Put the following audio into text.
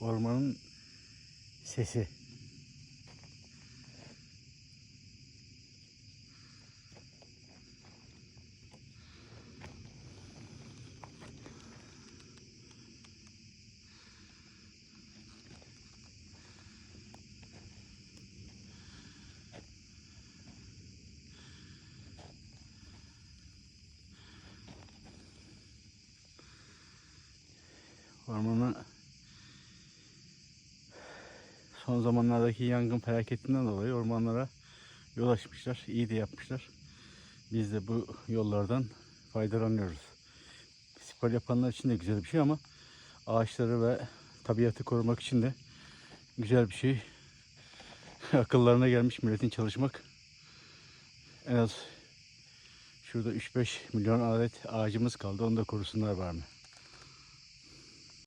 ormanın sesi. Ormanı son zamanlardaki yangın felaketinden dolayı ormanlara yol açmışlar. İyi de yapmışlar. Biz de bu yollardan faydalanıyoruz. Spor yapanlar için de güzel bir şey ama ağaçları ve tabiatı korumak için de güzel bir şey. Akıllarına gelmiş milletin çalışmak. En az şurada 3-5 milyon adet ağacımız kaldı. Onu da korusunlar var mı?